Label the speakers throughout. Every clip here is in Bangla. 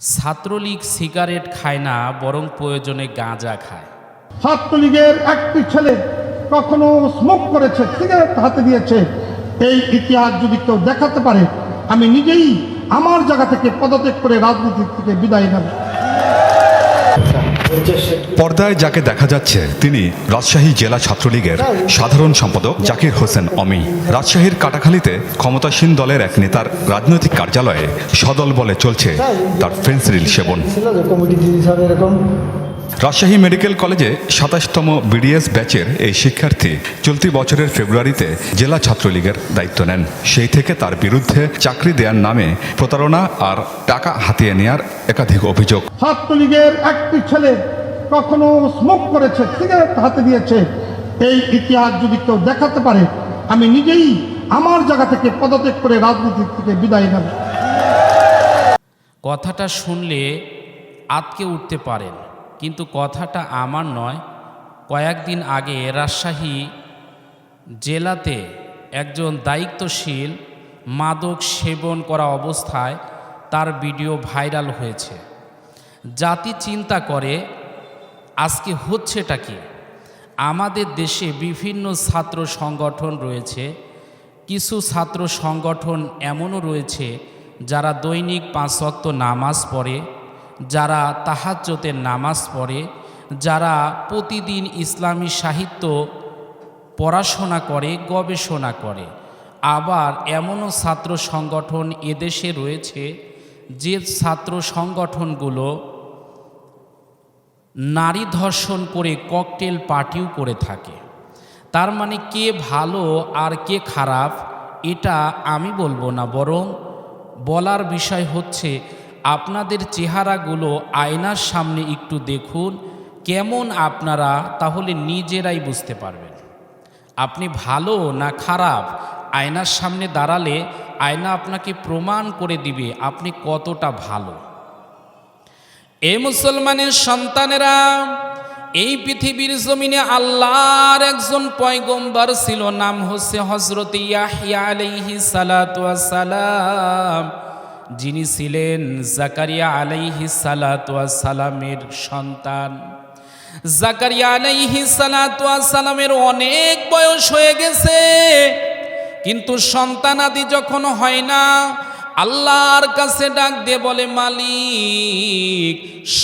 Speaker 1: ছাত্রলীগ সিগারেট খায় না, বরং প্রয়োজনে গাঁজা খায়।
Speaker 2: ছাত্রলীগের একটি ছেলে কখনো স্মোক করেছে সিগারেট হাতে দিয়েছে। এই ইতিহাস যদি কেউ দেখাতে পারে, আমি নিজেই আমার জায়গা থেকে পদত্যাগ করে রাজনীতি থেকে বিদায় নেব।
Speaker 3: পর্দায় যাকে দেখা যাচ্ছে, তিনি রাজশাহী জেলা ছাত্রলীগের সাধারণ সম্পাদক জাকির হোসেন অমি। রাজশাহীর কাটাখালীতে ক্ষমতাসীন দলের এক নেতার রাজনৈতিক কার্যালয়ে সদল বলে চলছে তার রিল সেবন। রাজশাহী মেডিকেল কলেজে সাতাশতম বিডিএস ব্যাচের এই শিক্ষার্থী চলতি বছরের ফেব্রুয়ারিতে জেলা ছাত্রলীগের দায়িত্ব নেন। সেই থেকে তার বিরুদ্ধে চাকরি দেওয়ার নামে প্রতারণা আর টাকা হাতিয়ে নেওয়ার একাধিক অভিযোগ।
Speaker 2: ছাত্রলীগের একটি ছেলে কখনো স্মোক করেছে সিগারেট হাতে দিয়েছে। এই ইতিহাস যদি কেউ দেখাতে পারে আমি নিজেই আমার জায়গা থেকে পদত্যাগ করে রাজনীতি থেকে বিদায় নেব।
Speaker 1: কথাটা শুনলে আতকে উঠতে পারেন। কিন্তু কথাটা আমার নয়। কয়েকদিন আগে রাজশাহী জেলাতে একজন দায়িত্বশীল মাদক সেবন করা অবস্থায় তার ভিডিও ভাইরাল হয়েছে। জাতি চিন্তা করে, আজকে হচ্ছেটা কি? আমাদের দেশে বিভিন্ন ছাত্র সংগঠন রয়েছে। কিছু ছাত্র সংগঠন এমনও রয়েছে যারা দৈনিক পাঁচ ওয়াক্ত নামাজ পড়ে যারা তাহাজ্জতের নামাজ পড়ে, যারা প্রতিদিন ইসলামী সাহিত্য পড়াশোনা করে, গবেষণা করে, আবার এমনও ছাত্র সংগঠন এদেশে রয়েছে যে ছাত্র সংগঠনগুলো নারী ধর্ষণ করে ককটেল পার্টিও করে থাকে। তার মানে কে ভালো আর কে খারাপ, এটা আমি বলব না, বরং বলার বিষয় হচ্ছে আপনাদের চেহারাগুলো আয়নার সামনে একটু দেখুন, কেমন আপনারা তাহলে নিজেরাই বুঝতে পারবেন। আপনি ভালো না খারাপ? আয়নার সামনে দাঁড়ালে আয়না আপনাকে প্রমাণ করে দিবে আপনি কতটা ভালো। এ মুসলমানের সন্তানেরা, এই পৃথিবীর জমিনে আল্লাহর একজন পয়গম্বর ছিল, নাম হচ্ছে হজরত ইয়াহিয়া আলাইহি সালাম। যিনি ছিলেন জাকারিয়া আলাইহি সালামের সন্তান। জাকারিয়া আলাইহি সালামের অনেক বয়স হয়ে গেছে, কিন্তু সন্তান আদি যখন হয় না, আল্লাহর কাছে ডাক দিয়ে বলে, মালিক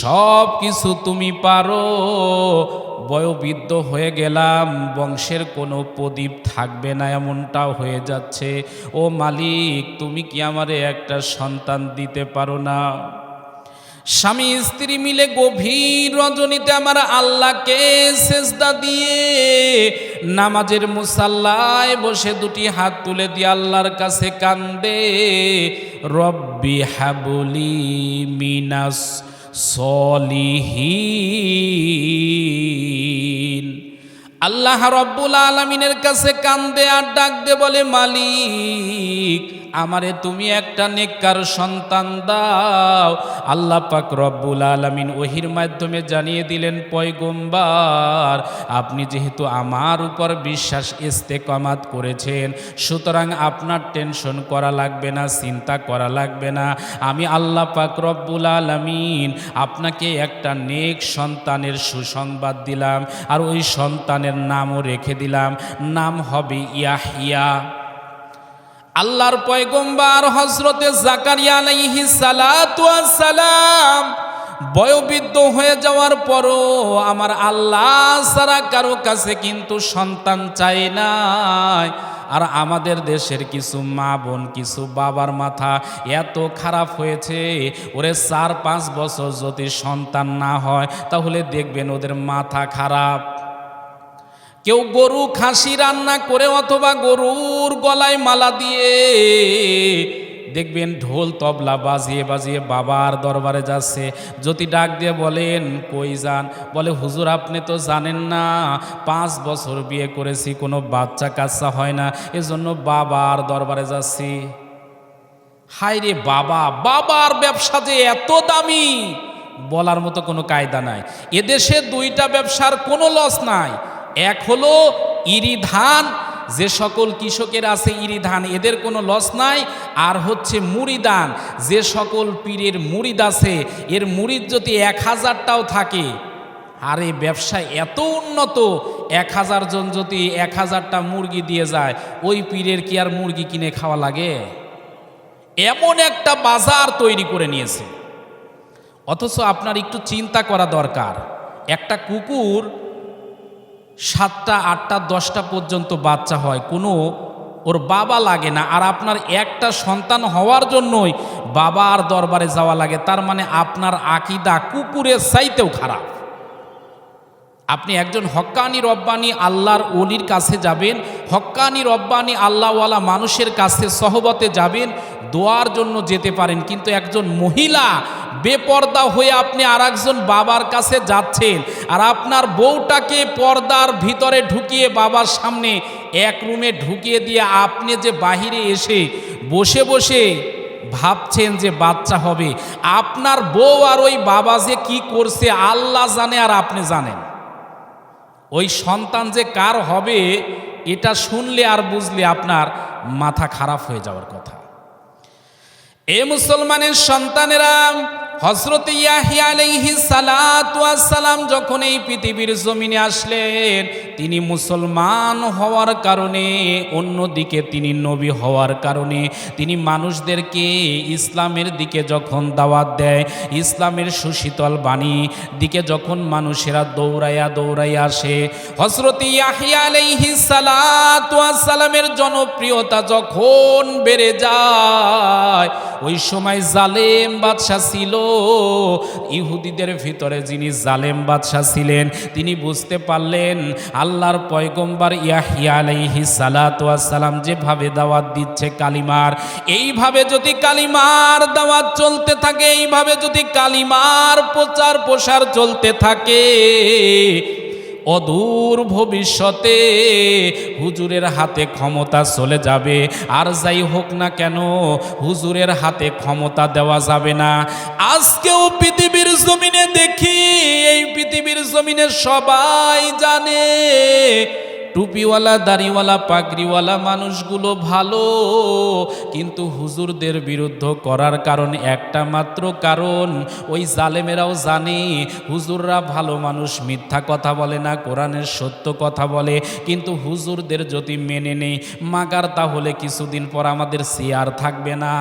Speaker 1: সব কিছু তুমি পারো বয়োবৃদ্ধ হয়ে গেলাম, বংশের কোনো প্রদীপ থাকবে না এমনটাও হয়ে যাচ্ছে। ও মালিক, তুমি কি আমারে একটা সন্তান দিতে পারো না? স্বামী স্ত্রী মিলে গভীর রজনীতে আমার আল্লাহকে সেজদা দিয়ে নামাজের মুসাল্লায় বসে দুটি হাত তুলে দিয়ে আল্লাহর কাছে কান্দে, রব্বি হাবলি মিনাস সলিহীন। আল্লাহ রব্বুল আলমিনের কাছে কান্দে আর ডাক দে বলে মালিক আমারে তুমি একটা নেককার সন্তান দাও। আল্লাহ পাক রব্বুল আলমিন ওহির মাধ্যমে জানিয়ে দিলেন, পয়গম্বার, আপনি যেহেতু আমার উপর বিশ্বাস ইস্তেকমাত করেছেন, সুতরাং আপনার টেনশন করা লাগবে না, চিন্তা করা লাগবে না। আমি আল্লাহ পাক রব্বুল আলমিন আপনাকে একটা নেক সন্তানের সুসংবাদ দিলাম, আর ওই সন্তানের নামও রেখে দিলাম। নাম হবে ইয়াহিয়া আল্লাহর পয়গম্বার হজরতে জাকারিয়া আলাইহি সালাম বয়োবৃদ্ধ হয়ে যাওয়ার পরও আমার আল্লাহ সারা কারও কাছে কিন্তু সন্তান চাই নাই। আর আমাদের দেশের কিছু মা বোন, কিছু বাবার মাথা এত খারাপ হয়েছে, ওরে চার পাঁচ বছর যদি সন্তান না হয়, তাহলে দেখবেন ওদের মাথা খারাপ। কেউ গরু, খাসি রান্না করে অথবা গরুর গলায় মালা দিয়ে দেখবেন ঢোল তবলা বাজিয়ে বাজিয়ে বাবার দরবারে যাচ্ছে। যদি ডাক দিয়ে বলেন, কই যান? বলে, হুজুর, আপনি তো জানেন না, পাঁচ বছর বিয়ে করেছি, কোনো বাচ্চা কাচ্চা হয় না, এজন্য বাবার দরবারে যাচ্ছি। হায় রে বাবা, বাবার ব্যবসা যে এত দামি, বলার মতো কোনো কায়দা নাই। এদেশে দুইটা ব্যবসার কোনো লস নাই। এক হলো ইরি ধান যে সকল কৃষকের আছে ইরি ধান এদের কোনো লস নাই। আর হচ্ছে মুড়ি দান যে সকল পীরের মুড়িদ আছে, এর মুড়িদ যদি এক হাজারটাও থাকে, আর এই ব্যবসা এত উন্নত, এক হাজার জন যদি এক হাজারটা মুরগি দিয়ে যায়, ওই পীরের কি আর মুরগি কিনে খাওয়া লাগে? এমন একটা বাজার তৈরি করে নিয়েছে। অথচ আপনার একটু চিন্তা করা দরকার। একটা কুকুর সাতটা, আটটা, দশটা পর্যন্ত বাচ্চা হয়। কোনো ওর বাবা লাগে না। আর আপনার একটা সন্তান হওয়ার জন্যই বাবার দরবারে যাওয়া লাগে। তার মানে আপনার আকিদা কুকুরের চাইতেও খারাপ। আপনি একজন হক্কানি রব্বানি আল্লাহর অলির কাছে যাবেন, হক্কানি রব্বানি আল্লাহওয়ালা মানুষের কাছে সহবতে যাবেন, দোয়ার জন্য যেতে পারেন। কিন্তু একজন মহিলা বেপর্দা হয়ে আপনি আর বাবার কাছে যাচ্ছেন আর আপনার বউটাকে পর্দার ভিতরে ঢুকিয়ে বাবার সামনে এক রুমে ঢুকিয়ে দিয়ে আপনি যে বাহিরে এসে বসে বসে ভাবছেন যে বাচ্চা হবে, আপনার বউ আর ওই বাবা যে কি করছে আল্লাহ জানে আর আপনি জানেন। ওই সন্তান যে কার হবে, এটা শুনলে আর বুঝলে আপনার মাথা খারাপ হয়ে যাওয়ার কথা। এ মুসলমানের সন্তানেরা হজরত ইয়াহিয়া আলাইহি সালাম যখন এই পৃথিবীর জমিনে আসলেন, তিনি মুসলমান হওয়ার কারণে, অন্যদিকে তিনি নবী হওয়ার কারণে, তিনি মানুষদেরকে ইসলামের দিকে যখন দাওয়াত দেয়, ইসলামের সুশীতল বাণী দিকে যখন মানুষেরা দৌড়াইয়া দৌড়াইয়া আসে হজরত ইয়াহিয়া আলাইহি সালামের জনপ্রিয়তা যখন বেড়ে যায়, ওই সময় জালেম বাদশাহ ছিল ইহুদিদের ভিতরে যিনি জালেম বাদশাহ ছিলেন, তিনি বুঝতে পারলেন, আল্লাহর পয়গম্বর ইয়াহিয়া আলাইহি সালাম যেভাবে দাওয়াত দিচ্ছে কালিমার, এইভাবে যদি কালিমার দাওয়াত চলতে থাকে, এইভাবে যদি কালিমার প্রচার প্রসার চলতে থাকে অদূর ভবিষ্যতে হুজুরের হাতে ক্ষমতা চলে যাবে। আর যাই হোক না কেন, হুজুরের হাতে ক্ষমতা দেওয়া যাবে না। আজকেও পৃথিবীর জমিনে দেখি, এই পৃথিবীর জমিনে সবাই জানে। টুপিওয়ালা, দাড়িওয়ালা, পাগড়িওয়ালা মানুষগুলো ভালো, কিন্তু হুজুরদের বিরুদ্ধ করার কারণ একটা মাত্র কারণ, ওই জালেমেরাও জানে, হুজুররা ভালো মানুষ মিথ্যা কথা বলে না, কোরআনের সত্য কথা বলে, কিন্তু হুজুরদের যদি মেনে নেই, মাগার তাহলে কিছুদিন পর আমাদের চেয়ার থাকবে না।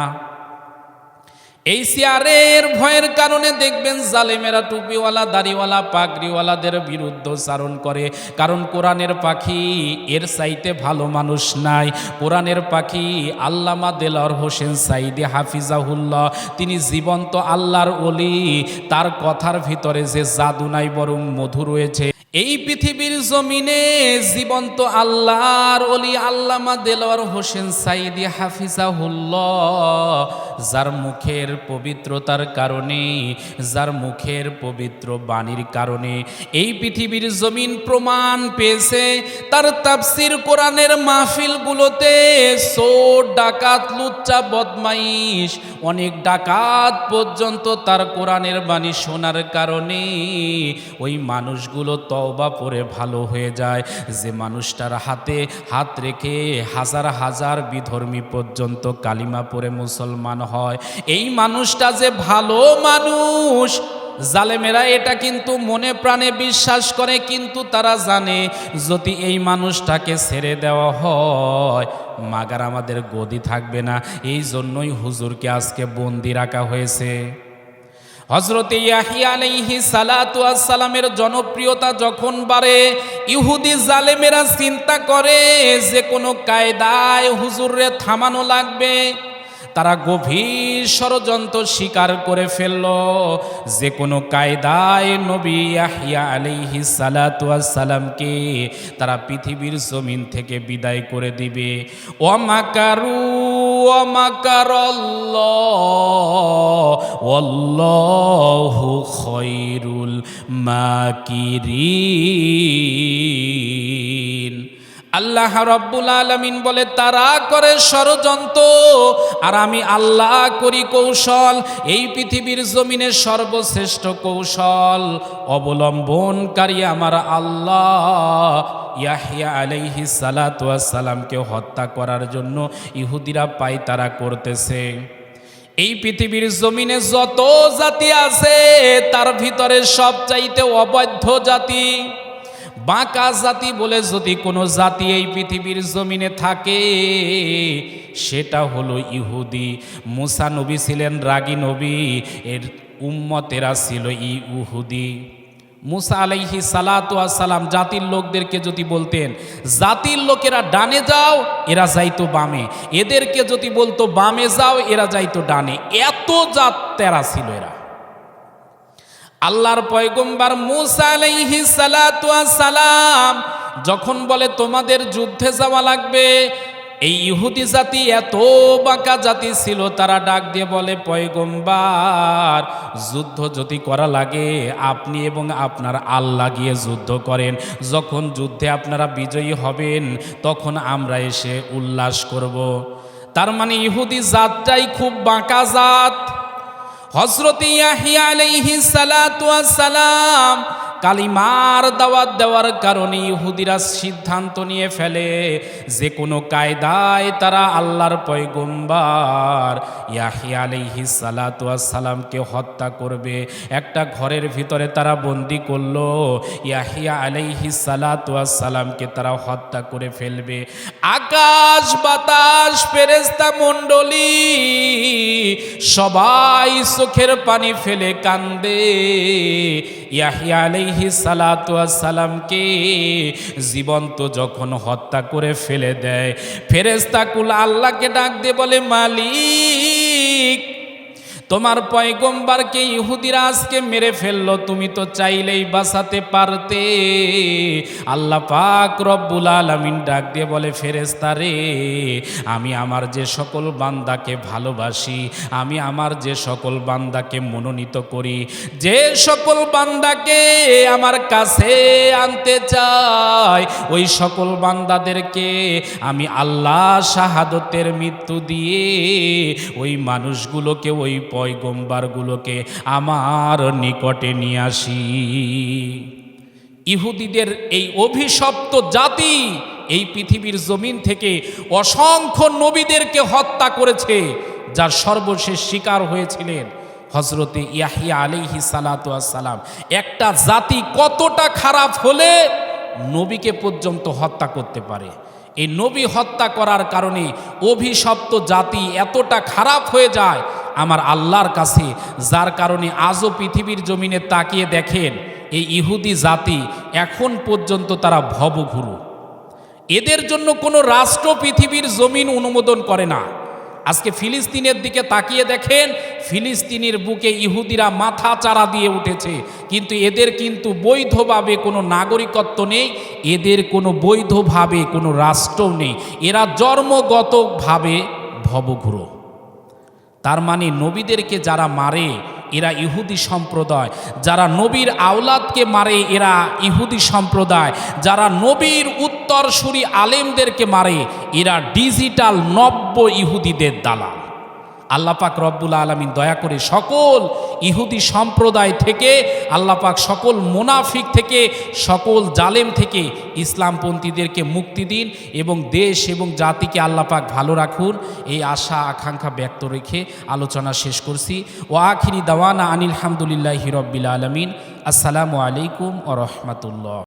Speaker 1: এই ভয়ের কারণে দেখবেন জালেমেরা টুপিওয়ালা, দাড়িওয়ালা, পাগড়িওয়ালাদের বিরুদ্ধ চারণ করে। কারণ কোরআনের পাখি এর সাইতে ভালো মানুষ নাই। কোরআনের পাখি আল্লামা দেলর হোসেন সাইদি হাফিজাহুল্লাহ, তিনি জীবন্ত আল্লাহর অলি তার কথার ভিতরে যে জাদু নাই, বরং মধু রয়েছে। এই পৃথিবীর জমিনে জীবন্ত আল্লাহর অলি আল্লামা দেলোয়ার হোসেন সাইদি হাফিজাহুল্লাহ, যার মুখের পবিত্রতার কারণে, যার মুখের পবিত্র বাণীর কারণে এই পৃথিবীর জমিন প্রমাণ পেয়েছে। তার তাফসির কোরআনের মাহফিলগুলোতে চোর, ডাকাত, লুচ্চা, বদমাইশ, অনেক ডাকাত পর্যন্ত তার কোরআনের বাণী শোনার কারণে ওই মানুষগুলো তওবা পরে ভালো হয়ে যায়। যে মানুষটার হাতে হাত রেখে হাজার হাজার বিধর্মী পর্যন্ত কালিমা পরে মুসলমান হয়, এই মানুষটা যে ভালো মানুষ, জালেমেরা এটা কিন্তু মনে প্রাণে বিশ্বাস করে, কিন্তু তারা জানে যদি এই মানুষটাকে ছেড়ে দেওয়া হয়, মাগার আমাদের গদি থাকবে না। এই জন্যই হুজুরকে আজকে বন্দি রাখা হয়েছে। হজরত ইয়াহিয়া আলাইহি সালাতু সালামের জনপ্রিয়তা যখন বাড়ে, ইহুদি জালেমেরা চিন্তা করে যে কোনো কায়দায় হুজুররে থামানো লাগবে। তারা গভীর ষড়যন্ত্র স্বীকার করে ফেলল। যে কোনো কায়দায় নবী আহিয়া আলিহি সালাতু সালামকে তারা পৃথিবীর জমিন থেকে বিদায় করে দিবে। ওয়ামাকারু, ওয়ামাকারাল্লাহ, ওয়াল্লাহু খৈরুল মাকিরিন। আল্লাহ রব্বুল আলমিন বলে, তারা করে ষড়যন্ত্র। আর আমি আল্লাহ করি কৌশল, এই পৃথিবীর জমিনে সর্বশ্রেষ্ঠ কৌশল অবলম্বনকারী আমার আল্লাহ। ইয়াহিয়া আলাইহি সালাতামকে হত্যা করার জন্য ইহুদিরা পাই তারা করতেছে। এই পৃথিবীর জমিনে যত জাতি আছে, তার ভিতরে সবচাইতে অবৈধ জাতি বাঁকা জাতি বলে যদি কোনো জাতি এই পৃথিবীর জমিনে থাকে, সেটা হলো ইহুদি। মুসা নবী ছিলেন রাগী নবী, এর উম্মতেরা ছিল ই ইহুদি। মুসা আলাইহি সালাতু সালাম জাতির লোকদেরকে যদি বলতেন, জাতির লোকেরা ডানে যাও, এরা যাইতো বামে। এদেরকে যদি বলতো, বামে যাও, এরা যাইতো ডানে। এত জাত তেরা ছিল এরা। আল্লাহর পয়গম্বার মুসা আলাইহি সালাতু সালাম যখন বলে, তোমাদের যুদ্ধে যাওয়া লাগবে। এই ইহুদি জাতি এত বাঁকা জাতি ছিল, তারা ডাক দিয়ে বলে, পয়গম্বার, যুদ্ধ যদি করা লাগে, আপনি এবং আপনার আল্লাহ গিয়ে যুদ্ধ করেন। যখন যুদ্ধে আপনারা বিজয়ী হবেন, তখন আমরা এসে উল্লাস করব। তার মানে ইহুদি জাতটাই খুব বাঁকা জাত। হজরত ইয়াহিয়া আলাইহি সালাম কালিমার দাওয়াত দেওয়ার কারণে ইহুদিরা সিদ্ধান্ত নিয়ে ফেলে যে কোনো কায়দায় তারা আল্লাহর পয়গম্বার ইয়াহিয়া আলাইহি সালাতু সালামকে হত্যা করবে। একটা ঘরের ভিতরে তারা বন্দি করল, ইয়াহিয়া আলাইহি সালাতু সালামকে তারা হত্যা করে ফেলবে। আকাশ, বাতাস ফেরেস্তা মণ্ডলী সবাই চোখের পানি ফেলে কান্দে। ইয়াহিয়া আলাইহি সালাতু সালাতামকে জীবন্ত যখন হত্যা করে ফেলে দেয় ফেরেস্তাকুল আল্লাহকে ডাক দিয়ে বলে মালিক! তোমার পয়গম্বারকে ইহুদিরা আজকে মেরে ফেলল, তুমি তো চাইলেই বাঁচাতে পারতে। আল্লাহ পাক রব্বুল আলমিন ডাক দিয়ে বলে ফেরেস্তা রে, আমি আমার যে সকল বান্দাকে ভালোবাসি, আমি আমার যে সকল বান্দাকে মনোনীত করি, যে সকল বান্দাকে আমার কাছে আনতে চাই, ওই সকল বান্দাদেরকে আমি আল্লাহ শাহাদতের মৃত্যু দিয়ে, ওই মানুষগুলোকে ওই পয়গম্বারগুলোকে আমার নিকটে নিয়ে আসি। ইহুদিদের এই অভিশপ্ত জাতি এই পৃথিবীর জমিন থেকে অসংখ্য নবীদেরকে হত্যা করেছে, যার সর্বশেষ শিকার হয়েছিলেন হজরতে ইয়াহিয়া আলিহি সালাম একটা জাতি কতটা খারাপ হলে নবীকে পর্যন্ত হত্যা করতে পারে? এই নবী হত্যা করার কারণে অভিশপ্ত জাতি এতটা খারাপ হয়ে যায় আমার আল্লাহর কাছে, যার কারণে আজও পৃথিবীর জমিনে তাকিয়ে দেখেন, এই ইহুদি জাতি এখন পর্যন্ত তারা ভবঘুরু। এদের জন্য কোনো রাষ্ট্র পৃথিবীর জমিন অনুমোদন করে না। আজকে ফিলিস্তিনের দিকে তাকিয়ে দেখেন, ফিলিস্তিনের বুকে ইহুদিরা মাথা চারা দিয়ে উঠেছে। কিন্তু এদের কিন্তু বৈধভাবে কোনো নাগরিকত্ব নেই, এদের কোনো বৈধভাবে কোনো রাষ্ট্রও নেই। এরা জন্মগতভাবে ভবঘুরো। তার মানে নবীদেরকে যারা মারে, এরা ইহুদি সম্প্রদায়। যারা নবীর আওলাদকে মারে, এরা ইহুদি সম্প্রদায়। যারা নবীর উত্তরসূরি আলেমদেরকে মারে, এরা ডিজিটাল নব্য ইহুদিদের দালাল। আল্লাপাক রব্বুল আলমিন দয়া করে সকল ইহুদি সম্প্রদায় থেকে আল্লাপাক সকল মোনাফিক থেকে, সকল জালেম থেকে ইসলামপন্থীদেরকে মুক্তি দিন এবং দেশ এবং জাতিকে আল্লাপাক ভালো রাখুন। এই আশা, আকাঙ্ক্ষা ব্যক্ত রেখে আলোচনা শেষ করছি। ও আখিরি দাওয়ানা আনিল হামদুলিল্লাহ হিরব্বিল আলমিন। আসসালামু আলাইকুম ও রহমতুল্লাহ।